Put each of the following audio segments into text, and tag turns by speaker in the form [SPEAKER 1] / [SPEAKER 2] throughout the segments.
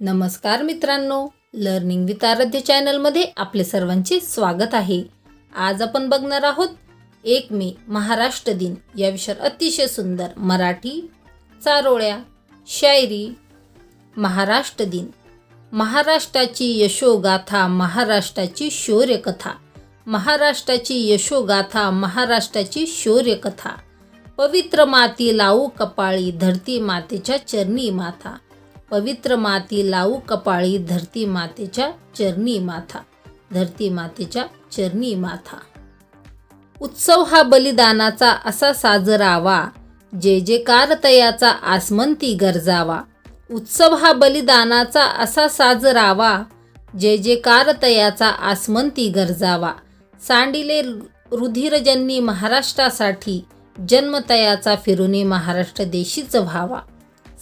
[SPEAKER 1] नमस्कार मित्रांनो learning with आराध्य चॅनलमध्ये आपले सर्वांचे स्वागत आहे. आज आपण बघणार आहोत एक मे महाराष्ट्र दिन. या विषयावर अतिशय सुंदर मराठी चारोळ्या शायरी महाराष्ट्र दिन. महाराष्ट्राची यशोगाथा महाराष्ट्राची शौर्यकथा. महाराष्ट्राची यशोगाथा महाराष्ट्राची शौर्यकथा. पवित्र माती लावू कपाळी धरती मातेच्या चरणी माथा. पवित्र माती लावू कपाळी धरती मातेच्या चरणी माथा. धरती मातेच्या चरणी माथा. उत्सव हा बलिदानाचा असा साजरावा जे जे कारतयाचा आसमंती गरजावा. उत्सव हा बलिदानाचा असा साजरावा जे जे कारतयाचा आसमंती गरजावा. सांडिले रुधिरजन्नी महाराष्ट्रासाठी जन्मतयाचा फिरुनी महाराष्ट्र देशीच व्हावा.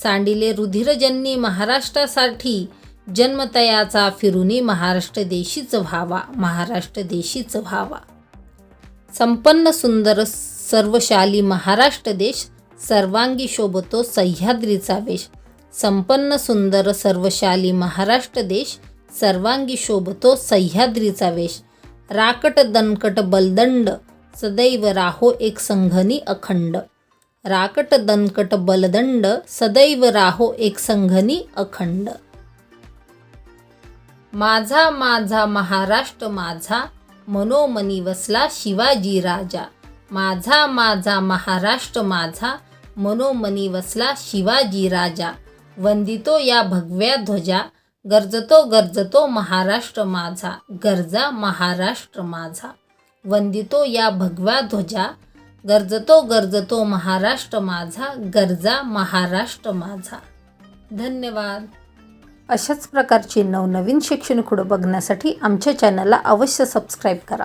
[SPEAKER 1] सांडिले रुधिरजन्नी महाराष्ट्रासाठी. जन्मतयाचा फिरुनी महाराष्ट्र देशीच व्हावा महाराष्ट्र देशीच व्हावा. संपन्न सुंदर सर्वशाली महाराष्ट्र देश सर्वांगी शोभतो सह्याद्रीचा वेश. संपन्न सुंदर सर्वशाली महाराष्ट्र देश सर्वांगी शोभतो सह्याद्रीचा वेश. राकट दणकट बलदंड सदैव राहो एक संघनी अखंड. राकट दणकट बलदंड सदैव राहो एक संघनी अखंड. माझा माझा महाराष्ट्र माझा मनोमनी वसला शिवाजी राजा. माझा माझा महाराष्ट्र माझा मनोमनी वसला शिवाजी राजा. वंदितो या भगव्या ध्वजा गरजतो गरजतो महाराष्ट्र माझा गरजा महाराष्ट्र माझा. वंदितो या भगव्या ध्वजा गरजतो गरजतो महाराष्ट्र माझा गरजा महाराष्ट्र माझा. धन्यवाद. अशाच प्रकारची नवनवीन शैक्षणिक खुडं बघण्यासाठी आमच्या चॅनलला अवश्य सबस्क्राईब करा.